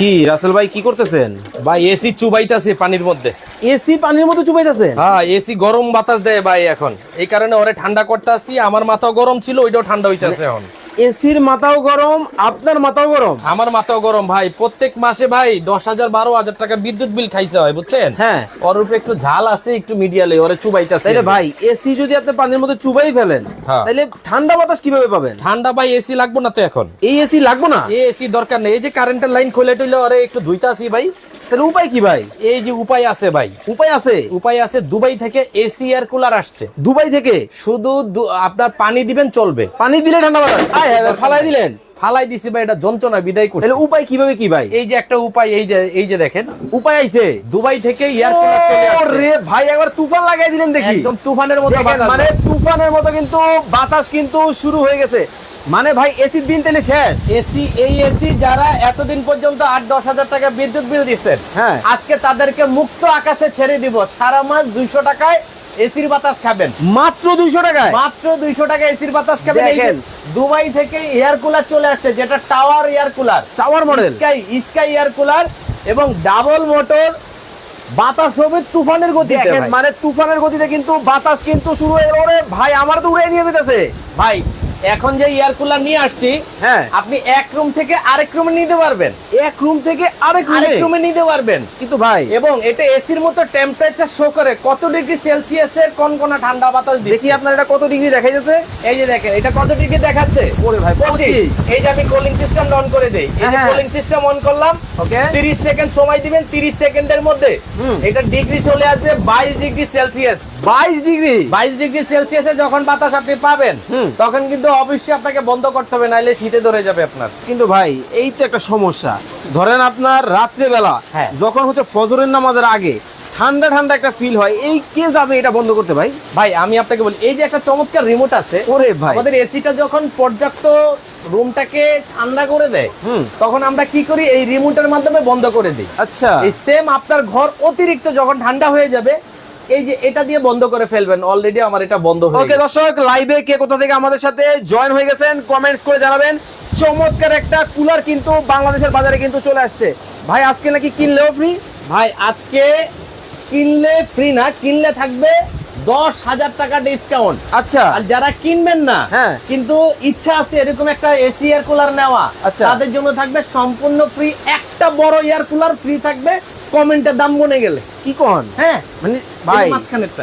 কি রাসেল ভাই কি করতেছেন? ভাই এসি চুবাইতাছে পানির মধ্যে। এসি পানির মতো চুবাইতেছে হ্যাঁ এসি গরম বাতাস দেয় ভাই এখন। এই কারণে ওরে ঠান্ডা করতেছি আমার মাথা গরম ছিল ওইটাও ঠান্ডা হইতাছে এখন। এসির মাথাও গরম আপনার মাথাও গরম? আমার মাথাও গরম ভাই। প্রত্যেক মাসে ভাই দশ হাজার বারো হাজার টাকা বিদ্যুৎ বিল খাইছে হয় বুঝছেন? হ্যাঁ। ওর উপরে একটু ঝাল আছে একটু মিডিয়ালে ওরে চুবাইতাছে। ভাই এসি যদি আপনি পানির মধ্যে চুবাই ফেলেন হ্যাঁ। তাইলে ঠান্ডা বাতাস কীভাবে পাবেন? ঠান্ডা ভাই এসি লাগবো না তো এখন। এই এসি লাগবে না? এই এসি দরকার নেই এই যে কারেন্টের লাইন খুলে টইলে ওরে একটু ধুইতাছি ভাই। তাহলে উপায় কি ভাই? এই যে উপায় আছে ভাই। উপায় আছে? উপায় আছে দুবাই থেকে এসি এয়ার কুলার আসছে। দুবাই থেকে? শুধু আপনার পানি দিবেন চলবে। পানি দিলে ঠান্ডা বাতাস। আয় হ্যাঁ ফালাই দিলেন। ফালাই দিছি ভাই এটা যন্ত্রণা বিদায় করছে। তাহলে উপায় কীভাবে কি ভাই? এই যে একটা উপায় এই যে এই যে দেখেন। উপায় আইছে? দুবাই থেকে এয়ার কুলার চলে আসছে। রে ভাই একবার তুফান লাগাই দিলেন দেখি। একদম তুফানের মতো মানে তুফানের মতো কিন্তু বাতাস কিন্তু শুরু হয়ে গেছে। মানে ভাই এসির দিন তাহলে শেষ। এসি এই এসি যারা এতদিন পর্যন্ত আট দশ হাজার টাকা বিদ্যুৎ বিল দিচ্ছেন হ্যাঁ। আজকে তাদেরকে মুক্ত আকাশে ছেড়ে দিব। সারা মাস দুইশো টাকায় এসির বাতাস খাবেন। মাত্র দুইশো টাকায়? মাত্র দুইশো টাকা এসির বাতাস খাবেন। দেখেন। দুবাই থেকে এয়ার কুলার চলে আসছে যেটা tower air cooler tower model sky sky air cooler এবং ডাবল মোটর বাতাস হবে তুফানের গতিতে মানে তুফানের গতিতে কিন্তু বাতাস কিন্তু শুরু হয়ে ওরে ভাই আমার তো উড়ে নিয়ে যেতেছে। ভাই এখন যে এয়ার কুলার নিয়ে আসছি হ্যাঁ। আপনি এক রুম থেকে আরেক রুমে নিতে পারবেন। এক রুম থেকে আরেক আরেক রুমে নিতে পারবেন। কিন্তু ভাই এবং এটা এসির মতো টেম্পারেচার শো করে কত ডিগ্রি সেলসিয়াস এর কোন কোন ঠান্ডা বাতাস দেখি আপনার এটা কত ডিগ্রি দেখা যাচ্ছে এই যে দেখেন এটা কত ডিগ্রি দেখাচ্ছে? ওরে ভাই, 25 25 এই যে আমি কুলিং সিস্টেম অন করে দেই। এই যে। কুলিং সিস্টেম অন করলাম ওকে। 30 সেকেন্ড সময় দিবেন 30 সেকেন্ডের মধ্যে। এটা ডিগ্রি চলে আসবে 22 ডিগ্রি সেলসিয়াস বাইশ ডিগ্রি 22 ডিগ্রি সেলসিয়াসে যখন বাতাস আপনি পাবেন তখন কিন্তু অবশ্যই আপনাকে বন্ধ করতে হবে নাইলে শীতে ধরে যাবে আপনার। কিন্তু ভাই এই তো একটা সমস্যা। ধরেন আপনার রাত্রে বেলা হ্যাঁ। যখন হচ্ছে ফজরের নামাজের আগে ঠান্ডা ঠান্ডা একটা ফিল হয় এই কে যাবে এটা বন্ধ করতে ভাই? ভাই আমি আপনাকে বলি এই যে একটা চমৎকার রিমোট আছে ওরে ভাই। আমাদের এসিটা যখন পর্যাপ্ত রুমটাকে ঠান্ডা করে দেয় হুম। তখন আমরা কি করি এই রিমোটের মাধ্যমে বন্ধ করে দিই। আচ্ছা। এই সেম আপনার ঘর অতিরিক্ত যখন ঠান্ডা হয়ে যাবে এই যে এটা দিয়ে বন্ধ করে ফেলবেন অলরেডি আমার এটা বন্ধ হয়ে ওকে দর্শক লাইভে কে কোথা থেকে আমাদের সাথে জয়েন হয়ে গেছেন কমেন্টস করে জানাবেন। চমৎকার একটা কুলার কিন্তু বাংলাদেশের বাজারে কিন্তু চলে আসছে। ভাই আজকে নাকি কিনলেও ফ্রি ভাই আজকে কিনলে ফ্রি না কিনলে থাকবে দশ হাজার টাকা ডিসকাউন্ট আচ্ছা। আর যারা কিনবেন না হ্যাঁ। কিন্তু ইচ্ছা আছে এরকম একটা এসি এয়ার কুলার নেওয়া আচ্ছা। তাদের জন্য থাকবে সম্পূর্ণ ফ্রি একটা বড় এয়ার কুলার ফ্রি থাকবে কমেন্টের দাম গুনে গেলে। কি কন? হ্যাঁ মানে ভাই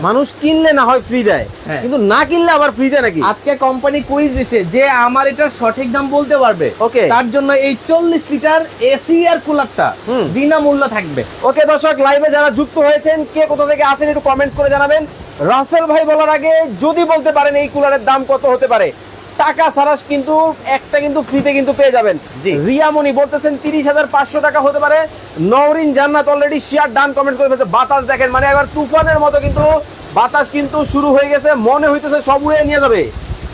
মানুষ কিনলে না হয় ফ্রি দেয়। হ্যাঁ। কিন্তু না কিনলে আবার ফ্রি দেয় নাকি? আজকে কোম্পানি কুইজ দিছে যে আমার এটার সঠিক দাম বলতে পারবে। ওকে তার জন্য এই চল্লিশ লিটার এসি এয়ার কুলারটা। বিনামূল্য থাকবে। ওকে দর্শক লাইভে যারা যুক্ত হয়েছেন কে কোথা থেকে আছেন একটু কমেন্ট করে জানাবেন। রাসেল ভাই বলার আগে যদি বলতে পারেন এই কুলারের দাম কত হতে পারে টাকা ছাড়া কিন্তু একটা কিন্তু ফ্রিতে কিন্তু পেয়ে যাবেন। রিয়ামণি বলতেছেন তিরিশ হাজার পাঁচশো টাকা হতে পারে। নওরিন জান্নাত অলরেডি শেয়ার ডান কমেন্ট করে ফেলছে। বাতাস দেখেন মানে একবার তুফানের মতো কিন্তু বাতাস কিন্তু শুরু হয়ে গেছে মনে হইতেছে সব উড়ে নিয়ে যাবে।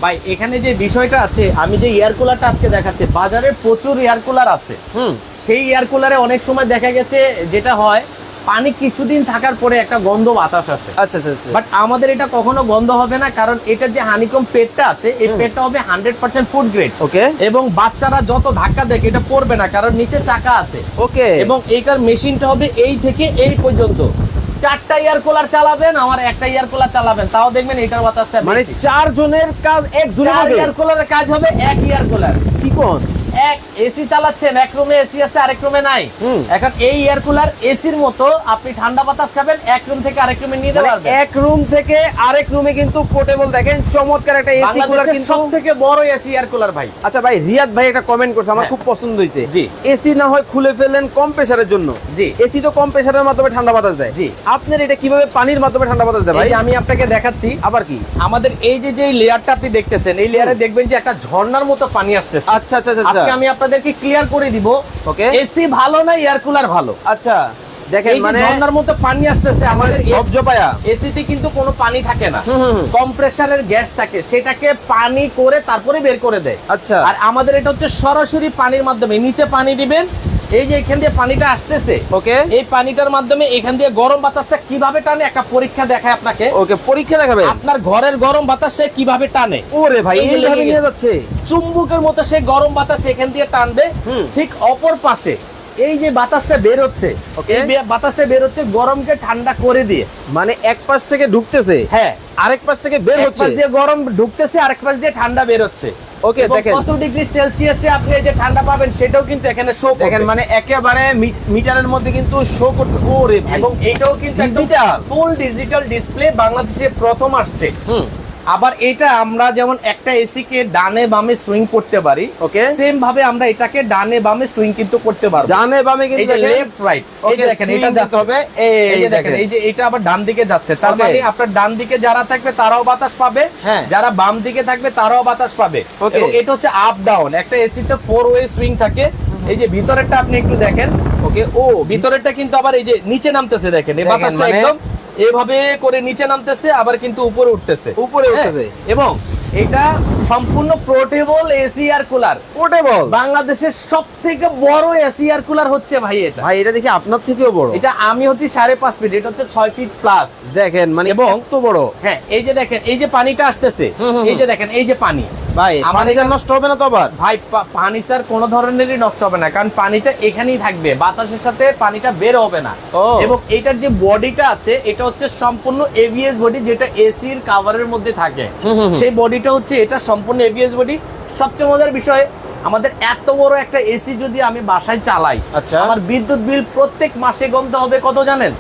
ভাই এখানে যে বিষয়টা আছে আমি যে এয়ার কুলারটা আজকে দেখাচ্ছি বাজারে প্রচুর এয়ার কুলার আছে। হুম। সেই এয়ার কুলারে অনেক সময় দেখা গেছে যেটা হয় পানি কিছুদিন থাকার পরে একটা গন্ধ বাতাস আসে। আচ্ছা আচ্ছা আচ্ছা। বাট আমাদের এটা কখনো গন্ধ হবে না কারণ এটা যে হানিকম পেটটা আছে এই পেটটা হবে hundred percent food grade okay. এবং বাচ্চারা যত ধাক্কা দেখে এটা পড়বে না কারণ নিচে চাকা আছে। ওকে। এবং এইটার মেশিনটা হবে এই থেকে এই পর্যন্ত। চারটা এয়ার কুলার চালাবেন আমার একটা এয়ার কুলার চালাবেন তাও দেখবেন এটার বাতাসটা মানে চার জনের কাজ এক এয়ার কুলারের কাজ হবে এক এয়ার কুলার কি কোন? এক এসি চালাচ্ছেন এক রুমে এসি আছে আরেক রুমে নাই। এখন এই এয়ার কুলার এসির মতো আপনি ঠান্ডা বাতাস খাবেন এক রুম থেকে আরেক রুমে নিতে মানে পারবেন। এক রুম থেকে আরেক রুমে কিন্তু পোর্টেবল দেখেন চমৎকার একটা এসি কুলার কিন্তু বড় এসি এয়ার কুলার ভাই। আচ্ছা ভাই রিয়াদ ভাই একটা কমেন্ট করছে আমার হ্যাঁ। খুব পছন্দ জি। এসি না হয় খুলে ফেললেন কম প্রেসারের জন্য। জি। এসি তো কম প্রেসারের মাধ্যমে ঠান্ডা বাতাস দেয়। জি। আপনার এটা কীভাবে পানির মাধ্যমে ঠান্ডা বাতাস দেয় ভাই? ভাই আমি আপনাকে দেখাচ্ছি আবার কি? আমাদের এই যে যে লেয়ারটা আপনি দেখতেছেন এই লেয়ারে দেখবেন যে একটা ঝর্ণার মতো পানি আসতেছে। আচ্ছা আচ্ছা আচ্ছা। আজকে আমি আপনাদেরকে ক্লিয়ার করে দিব। ওকে এসি ভালো না এয়ার কুলার ভালো? আচ্ছা। দেখেন মানে ঝর্ণার মতো পানি আসতেছে আমাদের ঝপঝপায়া এসিতে কিন্তু কোনো পানি থাকে না। হুম, হুম, হুম। কম প্রেসারের গ্যাস থাকে সেটাকে পানি করে তারপরে বের করে দেয়। আচ্ছা। আর আমাদের এটা হচ্ছে সরাসরি পানির মাধ্যমে নিচে পানি দিবেন এই যে এখান দিয়ে পানিটা আসতেছে ওকে। এই পানিটার মাধ্যমে এখান দিয়ে গরম বাতাসটা কীভাবে টানে? একটা পরীক্ষা দেখায় আপনাকে। ওকে পরীক্ষা দেখাবে আপনার ঘরের গরম বাতাসে কীভাবে টানে? ওরে ভাই এইভাবে নিয়ে যাচ্ছে। চুম্বকের মতো সে গরম বাতাস এখান দিয়ে টানবে। ঠিক অপর পাশে। এই যে বাতাসটা বের হচ্ছে বে- বাতাসটা বের হচ্ছে গরমকে ঠান্ডা করে দিয়ে। মানে এক পাশ থেকে ঢুকতেছে হ্যাঁ। আরেক পাশ থেকে বের হচ্ছে। দিয়ে গরম ঢুকতেছে আরেক পাশ দিয়ে ঠান্ডা বের হচ্ছে। ওকে দেখেন। কত ডিগ্রি সেলসিয়াসে আপনি এই যে ঠান্ডা পাবেন সেটাও কিন্তু এখানে শো দেখেন মানে একেবারে মিটারের মধ্যে কিন্তু শো করতে ওরে এবং এটাও কিন্তু। ফুল ডিজিটাল ডিসপ্লে বাংলাদেশে প্রথম আসছে। হুম। আবার এটা আমরা যেমন একটা এসি কে ডানে বামে সুইং করতে পারি Okay. সেম ভাবে আমরা এটাকে ডানে বামে সুইং কিন্তু করতে পারব। ডানে বামে কিন্তু এই যে লেফট রাইট এই যে দেখেন এটা যাচ্ছে। হবে। এই যে দেখেন এই যে এটা আবার ডান দিকে যাচ্ছে। তার মানে আপনার ডান দিকে যারা থাকবে তারাও বাতাস পাবে। হ্যাঁ। যারা বাম দিকে থাকবে তারাও বাতাস পাবে। এটা হচ্ছে আপ ডাউন একটা এসিতে ফোর ওয়ে সুইং থাকে। এই যে ভিতরেরটা আপনি একটু দেখেন। ওকে ও ভিতরেরটা কিন্তু আবার এই যে নিচে নামতেছে দেখেন। এই বাতাসটা মানে- একদম এভাবে করে নিচে নামতেছে আবার কিন্তু উপরে উঠতেছে। উপরে হ্যাঁ, উঠতেছে। এবং এটা সম্পূর্ণ পোর্টেবল এসি আর কুলার। পোর্টেবল? বাংলাদেশের সব থেকে বড় এসি আর কুলার হচ্ছে ভাই এটা। ভাই এটা দেখি আপনার থেকেও বড়। এটা আমি হচ্ছি সাড়ে পাঁচ ফিট এটা হচ্ছে ছয় ফিট প্লাস দেখেন মানে এবং- তো বড়। হ্যাঁ এই যে দেখেন এই যে পানিটা আসতেছে এই যে দেখেন এই যে পানি। ভাই এটা নষ্ট হবে না তো আবার? ভাই পা- পানি স্যার কোনো ধরনেরই নষ্ট হবে না। কারণ পানিটা এখানেই থাকবে বাতাসের সাথে পানিটা বের হবে না। এবং এটার যে বডিটা আছে এটা হচ্ছে সম্পূর্ণ এবিএস বডি যেটা এসির কাভারের মধ্যে থাকে। সেই বডিটা হচ্ছে এটা সম্পূর্ণ এবিএস বডি সবচেয়ে মজার বিষয় আমাদের এত বড় একটা এসি যদি আমি বাসায় চালাই আচ্ছা। আমার বিদ্যুৎ বিল প্রত্যেক মাসে কমতে হবে কত জানেন?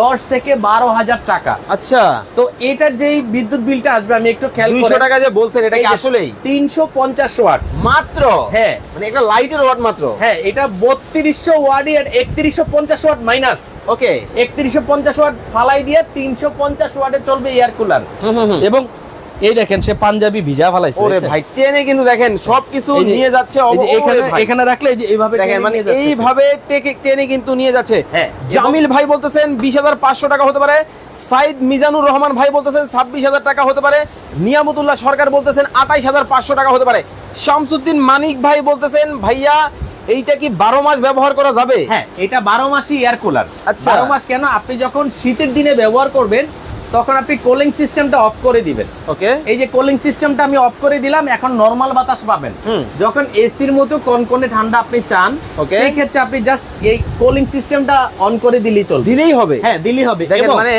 দশ থেকে বারো হাজার টাকা। আচ্ছা। তো এটার যেই বিদ্যুৎ বিলটা আসবে আমি একটু খেয়াল টাকা যে বলছেন এটা কি আসলেই? তিনশো পঞ্চাশ ওয়াট। মাত্র? হ্যাঁ। মানে এটা লাইটের ওয়াট মাত্র? হ্যাঁ এটা বত্রিশশো ওয়াট আর একত্রিশশো পঞ্চাশ ওয়াট মাইনাস ওকে একত্রিশশো পঞ্চাশ ওয়াট ফালাই দিয়ে তিনশো পঞ্চাশ ওয়াটে চলবে এয়ার কুলার এবং এই দেখেন সে পাঞ্জাবি ভিজা ফালাইছে ওরে ভাই ট্রেনে কিন্তু দেখেন সবকিছু নিয়ে যাচ্ছে এখানে এখানে রাখলে এই যে এইভাবে দেখেন মানে। এইভাবে টেনে কিন্তু নিয়ে যাচ্ছে। হ্যাঁ, জামিল ভাই বলতেছেন বিশ হাজার পাঁচশো টাকা হতে পারে। সাইদ মিজানুর রহমান ভাই বলতেছেন ছাব্বিশ হাজার টাকা হতে পারে। নিয়ামতুল্লাহ সরকার বলতেছেন আঠাইশ হাজার পাঁচশো টাকা হতে পারে। শামসুদ্দিন মানিক ভাই বলতেছেন ভাইয়া এইটা কি বারো মাস ব্যবহার করা যাবে? হ্যাঁ এটা বারো মাসই এয়ার কুলার আচ্ছা। বারো মাস কেন? আপনি যখন শীতের দিনে ব্যবহার করবেন তখন আপনি কোলিং সিস্টেমটা অফ করে দিবেন। ওকে এই যে কোলিং সিস্টেমটা আমি অফ করে দিলাম এখন নরমাল বাতাস পাবেন। যখন এসির মতো কনকনে ঠান্ডা আপনি চান. সেই ক্ষেত্রে আপনি জাস্ট এই কোলিং সিস্টেমটা অন করে দিলেই চলবে। দিলেই হবে। হ্যাঁ দিলেই হবে। দেখেন মানে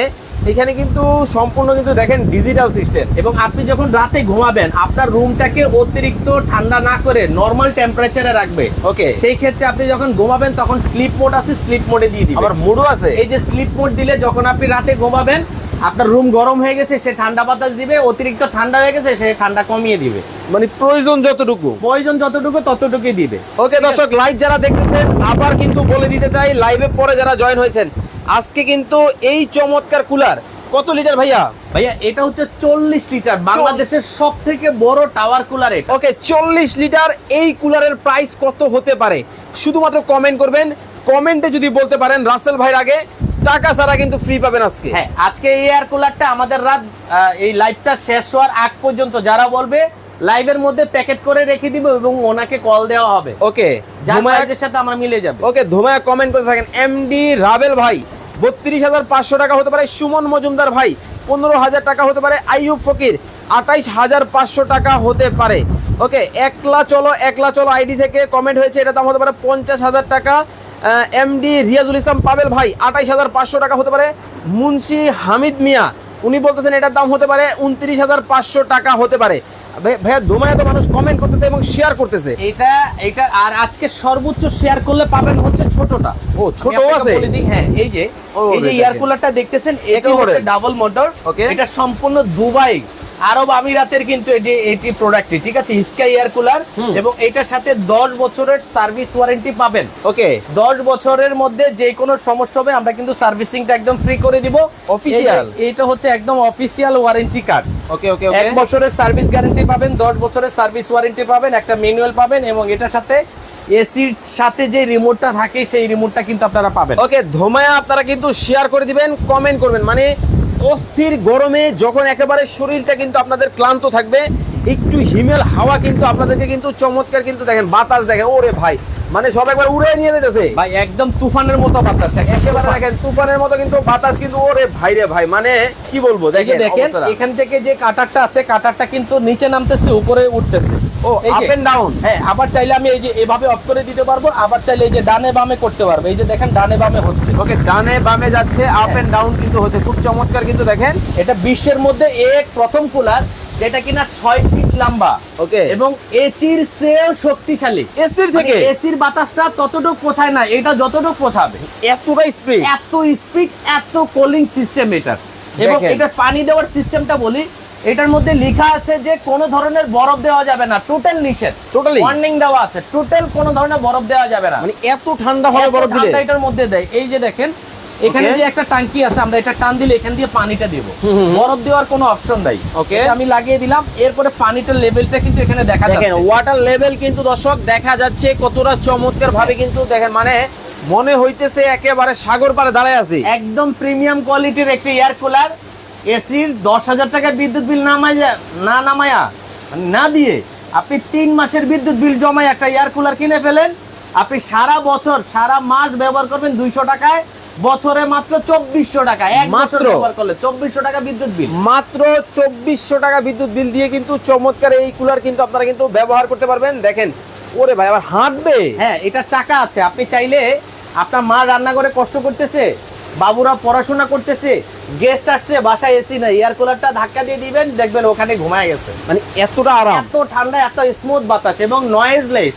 এখানে কিন্তু সম্পূর্ণ কিন্তু দেখেন ডিজিটাল সিস্টেম এবং আপনি যখন রাতে ঘুমাবেন আপনার রুমটাকে অতিরিক্ত ঠান্ডা না করে নরমাল টেম্পারেচারে রাখবে। ওকে সেই ক্ষেত্রে আপনি যখন ঘুমাবেন তখন স্লিপ মোড আছে স্লিপ মোডে দিয়ে দিবেন। আবার মুডও আছে। এই যে স্লিপ মোড দিলে যখন আপনি রাতে ঘুমাবেন আপনার রুম গরম হয়ে গেছে সে ঠান্ডা বাতাস দিবে অতিরিক্ত ঠান্ডা হয়ে গেছে সে ঠান্ডা কমিয়ে দিবে। মানে প্রয়োজন যতটুকু। প্রয়োজন যতটুকু ততটুকুই দিবে। ওকে দর্শক লাইভ যারা দেখতেছেন আবার কিন্তু বলে দিতে চাই লাইভে পরে যারা জয়েন হয়েছেন আজকে কিন্তু এই চমৎকার কুলার কত লিটার ভাইয়া? ভাইয়া এটা হচ্ছে চল্লিশ লিটার বাংলাদেশের সব থেকে বড় টাওয়ার কুলার এটা। ওকে চল্লিশ লিটার এই কুলারের প্রাইস কত হতে পারে? শুধুমাত্র কমেন্ট করবেন কমেন্টে যদি বলতে পারেন রাসেল ভাইয়ের আগে টাকা ছাড়া কিন্তু ফ্রি পাবেন আজকে। হ্যাঁ আজকে এই এয়ার কুলারটা আমাদের রাত এই লাইভটা শেষ হওয়ার আগ পর্যন্ত যারা বলবে লাইভের মধ্যে প্যাকেট করে রেখে দিব এবং ওনাকে কল দেওয়া হবে। ওকে যার ধুমায়া প্রাইজের সাথে আমরা মিলে যাবে। ওকে ধুমায়া কমেন্ট করে থাকেন। এমডি রাবেল ভাই বত্রিশ হাজার পাঁচশো টাকা হতে পারে সুমন মজুমদার ভাই পনেরো হাজার টাকা হতে পারে আইয়ুব ফকির আঠাইশ হাজার পাঁচশো টাকা হতে পারে। ওকে একলা চলো একলা চলো আইডি থেকে কমেন্ট হয়েছে এটা দাম হতে পারে পঞ্চাশ হাজার টাকা। এমডি রিয়াজুল ইসলাম পাবেল ভাই আঠাইশ হাজার পাঁচশো টাকা হতে পারে। মুন্সি হামিদ মিয়া উনি বলতেছেন এটার দাম হতে পারে উনত্রিশ হাজার পাঁচশো টাকা হতে পারে। ভাই- ভাইয়া ধুমায়া তো মানুষ কমেন্ট করতেছে এবং শেয়ার করতেছে। এটা এটা আর আজকে সর্বোচ্চ শেয়ার করলে পাবেন হচ্ছে ছোটটা। ও, আপনাকে আছে? হ্যাঁ এই যে এই যে এয়ার কুলারটা দেখতেছেন এটা হচ্ছে ডাবল মোটর. এটা সম্পূর্ণ দুবাই আরব আমিরাতের কিন্তু এটি এটি প্রোডাক্টটি ঠিক আছে? স্কাই এয়ার কুলার এবং এটার সাথে 10 বছরের সার্ভিস ওয়ারেন্টি পাবেন। ওকে। 10 বছরের মধ্যে যে কোনো সমস্যা হবে আমরা কিন্তু সার্ভিসিংটা একদম ফ্রি করে দিব। যে- এটা হচ্ছে একদম official warranty card okay okay এক বছরের সার্ভিস গ্যারান্টি পাবেন দশ বছরের সার্ভিস ওয়ারেন্টি পাবেন একটা ম্যানুয়াল পাবেন এবং এটার সাথে এসির সাথে যে রিমোটটা থাকে সেই রিমোটটা কিন্তু আপনারা পাবেন। ওকে ধোমায়া আপনারা কিন্তু শেয়ার করে দিবেন কমেন্ট করবেন। মানে অস্থির গরমে যখন একেবারে শরীরটা কিন্তু আপনাদের ক্লান্ত থাকবে একটু হিমেল হাওয়া কিন্তু আপনাদেরকে কিন্তু চমৎকার কিন্তু দেখেন বাতাস দেখেন ওরে ভাই মানে সব একবার উড়ে নিয়ে যেতেছে। ভাই একদম তুফানের মতো বাতাস একেবারে দেখেন তুফানের মতো কিন্তু বাতাস কিন্তু ওরে ভাই রে ভাই মানে কি বলব দেখেন দেখেন এখান থেকে যে কাটারটা আছে কাটারটা কিন্তু নিচে নামতেছে উপরে উঠতেছে। ও আপ এন্ড ডাউন হ্যাঁ আবার চাইলে আমি এই যে এভাবে অফ করে দিতে পারব আবার চাইলে এই যে ডানে বামে করতে পারব। এই যে দেখেন ডানে বামে হচ্ছে। ওকে ডানে বামে যাচ্ছে আপ। এন্ড ডাউন কিন্তু হচ্ছে। খুব চমৎকার কিন্তু দেখেন। এটা বিশ্বের মধ্যে এক প্রথম কুলার যেটা কিনা ছয় ফিট লম্বা। ওকে। এবং এসির সেও শক্তিশালী। এসির থেকে? এসির বাতাসটা ততটুকু পোছায় না এটা যতটুকু পোছাবে এতটা স্পিড এত স্পিড এত কুলিং সিস্টেম এটার। এবং এটা পানি দেওয়ার সিস্টেমটা বলি এটার মধ্যে লেখা আছে যে কোন ধরনের বরফ দেওয়া যাবে না। টোটাল নিষেধ। Totally? ওয়ার্নিং দেওয়া আছে। টোটাল কোন ধরনের বরফ দেওয়া যাবে না। মানে এত ঠান্ডা হবে বরফ দিলে। এটার মধ্যে দেয়। এই যে দেখেন এখানে যে একটা টাঙ্কি আছে আমরা এটা টান দিলে এখান দিয়ে পানিটা দেবো। বরফ দেওয়ার কোনো অপশন নাই। ওকে আমি লাগিয়ে দিলাম। এরপরে পানিটার লেভেলটা কিন্তু এখানে দেখা দেখেন যাচ্ছে। ওয়াটার লেভেল কিন্তু দর্শক দেখা যাচ্ছে কতটা চমৎকার ভাবে কিন্তু দেখেন মানে মনে হইতেছে একেবারে সাগর পাড়ে দাঁড়ায় আছি। একদম প্রিমিয়াম কোয়ালিটির একটি এয়ার কুলার এসির দশ হাজার টাকার বিদ্যুৎ বিল নামাইয়া না নামায়া না দিয়ে আপনি তিন মাসের বিদ্যুৎ বিল জমায় একটা এয়ার কুলার কিনে ফেলেন আপনি সারা বছর সারা মাস ব্যবহার করবেন দুইশো টাকায় বছরে মাত্র চব্বিশশো টাকা এক মাত্র? ব্যবহার করলে চব্বিশশো টাকা বিদ্যুৎ বিল। মাত্র চব্বিশশো টাকা বিদ্যুৎ বিল দিয়ে কিন্তু চমৎকার এই কুলার কিন্তু আপনারা কিন্তু ব্যবহার করতে পারবেন। দেখেন ওরে ভাই আবার হাঁটবে? হ্যাঁ এটা চাকা আছে। আপনি চাইলে আপনার মা রান্না করে কষ্ট করতেছে বাবুরা পড়াশোনা করতেছে গেস্ট আসছে বাসায় এসি না এয়ার কুলারটা ধাক্কা দিয়ে দিবেন দেখবেন ওখানে ঘুমায় গেছে। মানে এতটা আরাম। এত ঠান্ডা এত স্মুথ বাতাস এবং নয়েজলেস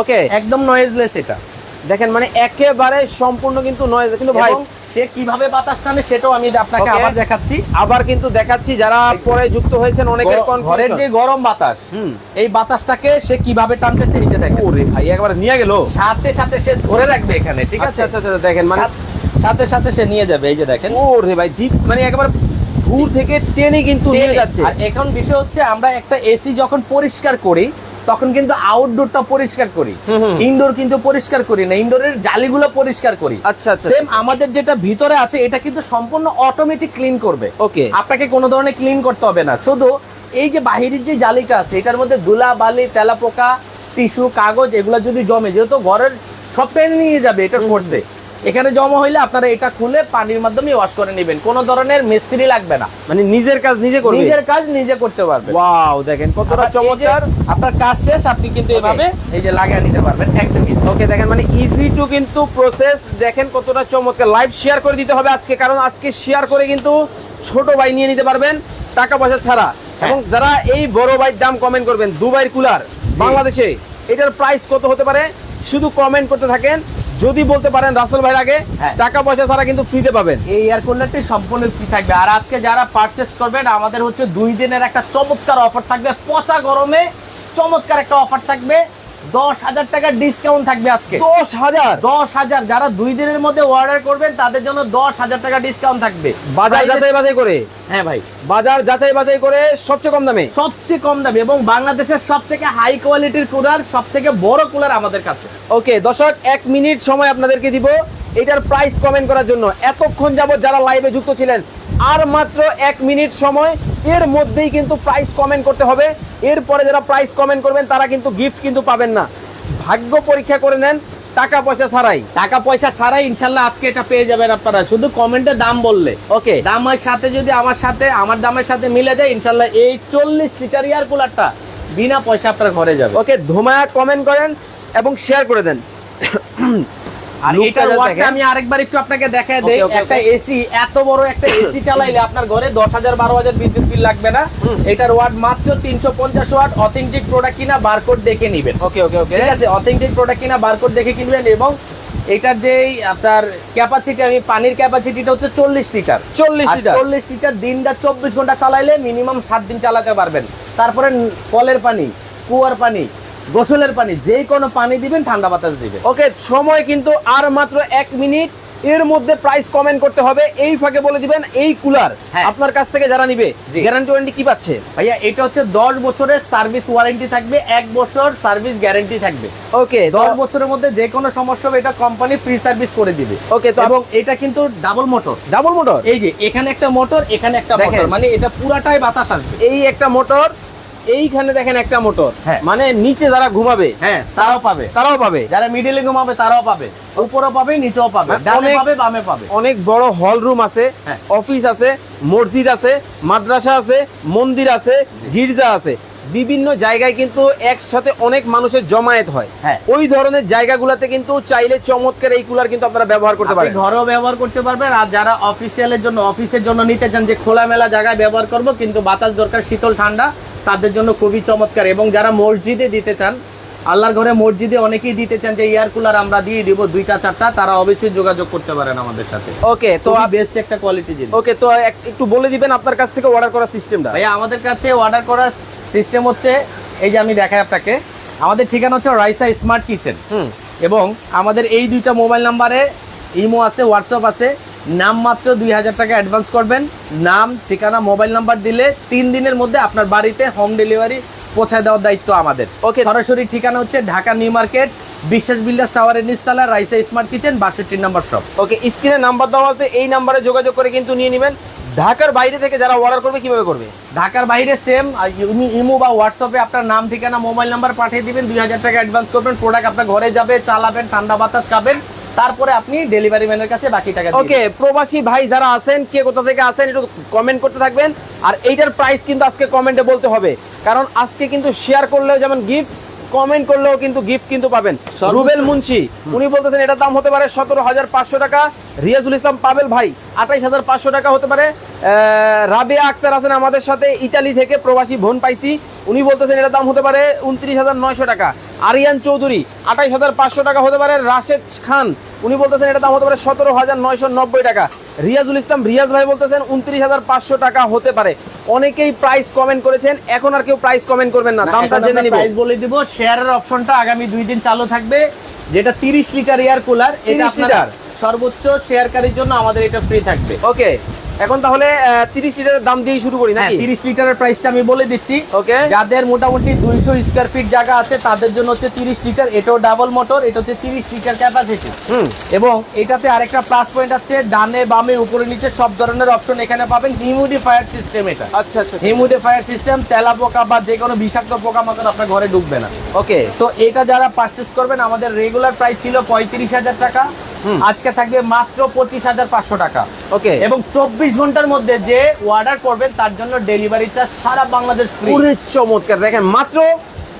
ওকে একদম নয়েজলেস এটা। দেখেন মানে একেবারে সম্পূর্ণ কিন্তু নয় কিন্তু ভাই সে কীভাবে বাতাস টানে সেটাও আমি আপনাকে আবার দেখাচ্ছি। আবার কিন্তু দেখাচ্ছি যারা পরে যুক্ত হয়েছেন অনেকের ঘরের যে গরম বাতাস হুম। এই বাতাসটাকে সে কীভাবে টানতেছে যে দেখেন। ওরে ভাই একবারে নিয়ে গেল। সাথে সাথে সে ধরে রাখবে এখানে ঠিক আচ্ছা আছে? আচ্ছা আচ্ছা দেখেন মানে সাথে- সাথে সে নিয়ে যাবে এই যে দেখেন। ওরে ভাই ঠিক মানে একেবারে দূর থেকে টেনে কিন্তু নিয়ে যাচ্ছে। আর এখন বিষয় হচ্ছে আমরা একটা এসি যখন পরিষ্কার করি তখন কিন্তু আউটডোরটা পরিষ্কার করি। ইনডোর কিন্তু পরিষ্কার করি না ইনডোরের জালিগুলো পরিষ্কার করি। আচ্ছা আচ্ছা। সেম আমাদের যেটা ভিতরে আছে এটা কিন্তু সম্পূর্ণ অটোমেটিক ক্লিন করবে। ওকে। আপনাকে কোনো ধরনের ক্লিন করতে হবে না। শুধু এই যে বাহিরের যে জালিটা আছে এটার মধ্যে ধুলা বালি তেলাপোকা টিস্যু কাগজ এগুলো যদি জমে যেহেতু ঘরের সব টেনে নিয়ে যাবে এটা করতে এখানে জমা হইলে আপনারা এটা খুলে পানির মাধ্যমে ওয়াশ করে নেবেন। কোনো ধরনের মিস্ত্রি লাগবে না। মানে নিজের কাজ নিজে করবে? নিজের কাজ নিজে করতে পারবে ওয়াও দেখেন কতটা চমৎকার। আপনার কাজ শেষ আপনি কিন্তু এভাবে এই যে লাগিয়ে নিতে পারবেন একদম ওকে দেখেন মানে ইজি টু কিন্তু প্রসেস দেখেন কতটা চমৎকার। লাইভ শেয়ার করে দিতে হবে আজকে কারণ আজকে শেয়ার করে কিন্তু ছোট ভাই নিয়ে নিতে পারবেন টাকা পয়সা ছাড়া। এবং যারা এই বড় ভাইয়ের দাম কমেন্ট করবেন দুবাইয়ের কুলার বাংলাদেশে এটার প্রাইস কত হতে পারে? শুধু কমেন্ট করতে থাকেন যদি বলতে পারেন রাসেল ভাই আগে হ্যাঁ। টাকা পয়সা ছাড়া কিন্তু ফ্রিতে পাবেন। এই এয়ার কুলারটি সম্পূর্ণ ফ্রি থাকবে। আর আজকে যারা পারচেস করবেন আমাদের হচ্ছে দুই দিনের একটা চমৎকার অফার থাকবে। পচা গরমে চমৎকার একটা অফার থাকবে। দশ হাজার টাকার ডিসকাউন্ট থাকবে আজকে। দশ হাজার? দশ হাজার। যারা দুই দিনের মধ্যে অর্ডার করবেন তাদের জন্য দশ হাজার টাকা ডিসকাউন্ট থাকবে। বাজার যাচাই বাছাই করে? হ্যাঁ ভাই। বাজার যাচাই বাছাই করে সবচেয়ে কম দামে? সবচেয়ে কম দামে এবং বাংলাদেশের সব থেকে হাই কোয়ালিটির কুলার সব থেকে বড় কুলার আমাদের কাছে। ওকে দর্শক এক মিনিট সময় আপনাদেরকে দিব। এটার প্রাইস কমেন্ট করার জন্য। এতক্ষণ যাবত যারা লাইভে যুক্ত ছিলেন আর মাত্র এক মিনিট সময়। এর মধ্যেই কিন্তু প্রাইস কমেন্ট করতে হবে। এরপরে যারা প্রাইস কমেন্ট করবেন তারা কিন্তু গিফট কিন্তু পাবেন না। ভাগ্য পরীক্ষা করে নেন টাকা পয়সা ছাড়াই। টাকা পয়সা ছাড়াই ইনশাল্লাহ আজকে এটা পেয়ে যাবেন আপনারা। শুধু কমেন্টে দাম বললে। ওকে। দামের সাথে যদি আমার সাথে আমার দামের সাথে মিলে যায় ইনশাল্লাহ এই চল্লিশ লিটার এয়ার কুলারটা বিনা পয়সা আপনার ঘরে যাবে। ওকে ধুমায়া কমেন্ট করেন এবং শেয়ার করে দেন। আর এটার ওয়াটটা আমি আরেকবার একটু আপনাকে দেখায় দেই। Okay, okay, একটা এসি এত বড় একটা এসি চালাইলে আপনার ঘরে বিদ্যুৎ বিল লাগবে না। এটার ওয়াট মাত্র তিনশো পঞ্চাশ ওয়াট অথেন্টিক প্রোডাক্ট কিনা বারকোড দেখে নিবেন। ওকে ওকে ওকে ঠিক আছে? অথেন্টিক প্রোডাক্ট কিনা বারকোড দেখে কিনবেন এবং এটার যেই আপনার ক্যাপাসিটি আমি পানির ক্যাপাসিটিটা হচ্ছে চল্লিশ লিটার। চল্লিশ লিটার। চল্লিশ লিটার দিনটা চব্বিশ ঘণ্টা চালাইলে মিনিমাম সাত দিন চালাতে পারবেন। তারপরে কলের পানি কুয়ার পানি গোসলের পানি যে কোনো পানি দিবেন ঠান্ডা বাতাস দিবেন। ওকে সময় কিন্তু আর মাত্র এক মিনিট। এর মধ্যে প্রাইস কমেন্ট করতে হবে। এই ফাঁকে বলে দিবেন এই কুলার হ্যাঁ। আপনার কাছ থেকে যারা নিবে। গ্যারান্টি ওয়ারেন্টি কি পাচ্ছে? ভাইয়া এটা হচ্ছে দশ বছরের সার্ভিস ওয়ারেন্টি থাকবে এক বছর সার্ভিস গ্যারান্টি থাকবে। ওকে দশ বছরের মধ্যে যে কোনো সমস্যা হবে এটা কোম্পানি ফ্রি সার্ভিস করে দিবে। ওকে তো এবং এটা কিন্তু ডাবল মোটর ডাবল মোটর এই যে এখানে একটা মোটর এখানে একটা। মোটর মানে এটা পুরাটাই বাতাস আসবে। এই একটা মোটর এইখানে দেখেন একটা মোটর। হ্যাঁ। মানে নিচে যারা ঘুমাবে হ্যাঁ তারাও পাবে। তারাও পাবে। যারা মিডিলে ঘুমাবে তারাও পাবে। উপরও পাবে নিচেও পাবে। মানে ডানে পাবে বামে পাবে। অনেক বড় হল রুম আছে হ্যাঁ। অফিস আছে মসজিদ আছে মাদ্রাসা আছে মন্দির আছে গির্জা আছে। বিভিন্ন জায়গায় কিন্তু একসাথে অনেক মানুষের জমায়েত হয়। হ্যাঁ। ওই ধরনের জায়গাগুলোতে কিন্তু চাইলে চমৎকার এই কুলার কিন্তু আপনারা ব্যবহার করতে পারেন। ঘরেও ব্যবহার করতে পারবেন আর যারা অফিসিয়ালের জন্য অফিসের জন্য নিতে চান যে খোলামেলা জায়গায় ব্যবহার করব কিন্তু বাতাস দরকার শীতল ঠান্ডা তাদের জন্য খুবই চমৎকার। এবং যারা মসজিদে দিতে চান আল্লাহর ঘরে মসজিদে অনেকেই দিতে চান যে এয়ার কুলার আমরা দিয়ে দিব দুইটা চারটা তারা অবশ্যই যোগাযোগ করতে পারেন আমাদের সাথে। ওকে তো বেস্ট একটা কোয়ালিটি জিনিস। ওকে তো এক- একটু বলে দিবেন আপনার কাছ থেকে অর্ডার করার সিস্টেমটা ভাইয়া আমাদের কাছে অর্ডার করার সিস্টেম হচ্ছে এই যে আমি দেখাই আপনাকে আমাদের ঠিকানা হচ্ছে রাইসা স্মার্ট কিচেন। এবং আমাদের এই দুইটা মোবাইল নাম্বারে ইমো আছে হোয়াটসঅ্যাপ আছে নাম মাত্র দুই হাজার টাকা অ্যাডভান্স করবেন। নাম ঠিকানা মোবাইল নাম্বার দিলে তিন দিনের মধ্যে আপনার বাড়িতে হোম ডেলিভারি পৌঁছায় দেওয়ার দায়িত্ব আমাদের। ওকে। সরাসরি ঠিকানা হচ্ছে Dhaka new market Biswas builders টাওয়ারের নিচতলা রাইসা স্মার্ট কিচেন বাষট্টি নাম্বার শপ। ওকে স্ক্রিনে নাম্বার দেওয়া আছে এই নাম্বারে যোগাযোগ করে কিন্তু নিয়ে নেবেন। ঢাকার বাইরে থেকে যারা অর্ডার করবে কীভাবে করবে? ঢাকার বাইরে সেম ইমো বা হোয়াটসঅ্যাপে আপনার নাম ঠিকানা মোবাইল নাম্বার পাঠিয়ে দিবেন দুই হাজার টাকা অ্যাডভান্স করবেন প্রোডাক্ট আপনার ঘরে যাবে চালাবেন ঠান্ডা বাতাস খাবেন তারপরে আপনি ডেলিভারি ম্যানের কাছে বাকি টাকা ওকে প্রবাসী ভাই যারা আছেন কে কোথা থেকে আছেন একটু কমেন্ট করতে থাকবেন। আর এইটার প্রাইস কিন্তু আজকে কমেন্টে বলতে হবে। কারণ আজকে কিন্তু শেয়ার করলেও যেমন গিফট কমেন্ট করলেও কিন্তু গিফট কিন্তু পাবেন। রুবেল মুন্সি উনি বলতেছেন এটার দাম হতে পারে সতেরো হাজার পাঁচশো টাকা। রিয়াজুল ইসলাম পাবেল ভাই আঠাইশ হাজার পাঁচশো টাকা হতে পারে। আহ, রাবেয়া আক্তার আছেন আমাদের সাথে ইতালি থেকে প্রবাসী ভোন পাইছি। উনি বলতেছেন এটার দাম হতে পারে উনত্রিশ হাজার নয়শো টাকা। আরিয়ান চৌধুরী আঠাইশ হাজার পাঁচশো টাকা হতে পারে রাশেদ খান। উনি বলতেছেন এটার দাম হতে পারে সতেরো হাজার নয়শো নব্বই টাকা। রিয়াজুল ইসলাম রিয়াজ ভাই বলতেছেন উনত্রিশ হাজার পাঁচশো টাকা হতে পারে। অনেকেই প্রাইস কমেন্ট করেছেন এখন আর কেউ প্রাইস কমেন্ট করবেন না দামটা জেনে নিব। প্রাইস বলে দিব শেয়ারের অপশনটা আগামী দুই দিন চালু থাকবে যেটা তিরিশ লিটার এয়ার কুলার এটা 30 আপনার? সর্বোচ্চ শেয়ারকারীর জন্য আমাদের এটা ফ্রি থাকবে। ওকে এখন তাহলে তিরিশ লিটারের দাম দিয়ে শুরু করি হ্যাঁ নাকি তিরিশ লিটারের প্রাইসটা আমি বলে দিচ্ছি। ওকে যাদের মোটামুটি দুইশো স্কোয়ার ফিট জায়গা আছে তাদের জন্য হচ্ছে তিরিশ লিটার এটাও ডাবল মোটর এটা হচ্ছে তিরিশ লিটার ক্যাপাসিটি হুম। এবং এটাতে আরেকটা প্লাস পয়েন্ট আছে ডানে বামে উপরে নিচে সব ধরনের অপশন এখানে পাবেন। হিউমিডিফায়ার সিস্টেম এটা। আচ্ছা আচ্ছা হিউমিডিফায়ার সিস্টেম তেলা পোকা বা যে কোনো বিষাক্ত পোকা মাকড় আপনার ঘরে ঢুকবে না। ওকে তো এটা যারা পারচেস করবেন আমাদের রেগুলার প্রাইস ছিল পঁয়ত্রিশ হাজার টাকা। হুম। আজকে থাকবে মাত্র পঁচিশ হাজার পাঁচশো টাকা। ওকে। এবং চব্বিশ ঘণ্টার মধ্যে যে অর্ডার করবেন তার জন্য ডেলিভারি চার্জ সারা বাংলাদেশ চমৎকার। দেখেন মাত্র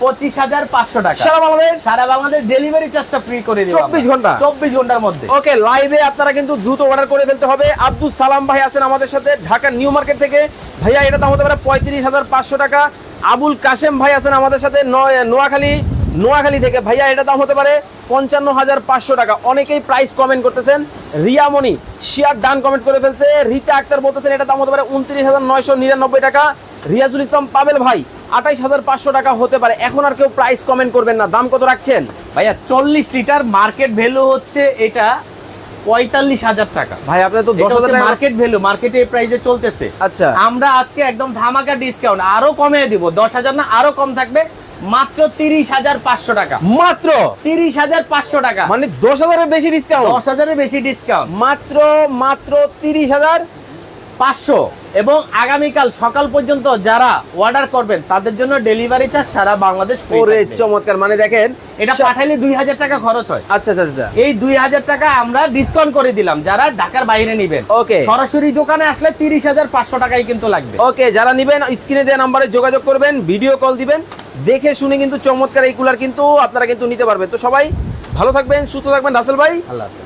পঁচিশ হাজার পাঁচশো টাকা। সারা বাংলাদেশ? সারা বাংলাদেশ ডেলিভারি চার্জটা ফ্রি করে 24 ঘণ্টা? চব্বিশ ঘণ্টার মধ্যে। ওকে লাইভে আপনারা কিন্তু দ্রুত অর্ডার করে ফেলতে হবে। আব্দুল সালাম ভাই আছেন আমাদের সাথে ঢাকা নিউ মার্কেট থেকে। ভাইয়া এটা দাম হতে পারে পঁয়ত্রিশ হাজার পাঁচশো টাকা। আবুল কাশেম ভাই আছেন আমাদের সাথে নোয়াখালী। নোয়াখালী থেকে। ভাইয়া এটা দাম হতে পারে পঞ্চান্ন হাজার পাঁচশো টাকা। অনেকেই প্রাইস কমেন্ট করতেছেন রিয়ামণি শিয়ার ডান কমেন্ট করে ফেলছে রীতা আক্তার বলতেছেন এটা দাম হতে পারে উনত্রিশ হাজার নয়শো নিরানব্বই টাকা। রিয়াজুল ইসলাম পাবেল ভাই আঠাইশ হাজার পাঁচশো টাকা হতে পারে। এখন আর কেউ প্রাইস কমেন্ট করবেন না। দাম কত রাখছেন? ভাইয়া চল্লিশ লিটার মার্কেট ভ্যালু হচ্ছে এটা পঁয়তাল্লিশ হাজার টাকা। ভাই আপনার তো দশ হাজার মার্কেট ভ্যালু মার্কেটে এই প্রাইসে চলতেছে। আচ্ছা। আমরা আজকে একদম ধামাকা ডিসকাউন্ট আরও কমে দিব। দশ হাজার না আরও কম থাকবে। মাত্র তিরিশ হাজার পাঁচশো টাকা। মাত্র? তিরিশ হাজার পাঁচশো টাকা। মানে দশ হাজারের বেশি ডিসকাউন্ট দশ হাজারের বেশি ডিসকাউন্ট মাত্র মাত্র তিরিশ হাজার পাঁচশো। এবং আগামীকাল সকাল পর্যন্ত যারা অর্ডার করবেন তাদের জন্য ডেলিভারি চার্জ সারা বাংলাদেশ ওরে চমৎকার। মানে দেখেন এটা পাঠাইলে দুই হাজার টাকা খরচ হয়। আচ্ছা আচ্ছা আচ্ছা। এই দুই হাজার টাকা আমরা ডিসকাউন্ট করে দিলাম যারা ঢাকার বাইরে নিবেন। ওকে। সরাসরি দোকানে আসলে তিরিশ হাজার পাঁচশো টাকাই কিন্তু লাগবে। ওকে যারা নিবেন স্ক্রিনে দেওয়া নাম্বারে যোগাযোগ করবেন ভিডিও কল দিবেন। দেখে শুনে কিন্তু চমৎকার এই কুলার কিন্তু আপনারা কিন্তু নিতে পারবেন। তো সবাই ভালো থাকবেন সুস্থ থাকবেন রাসেল ভাই। আল্লাহ।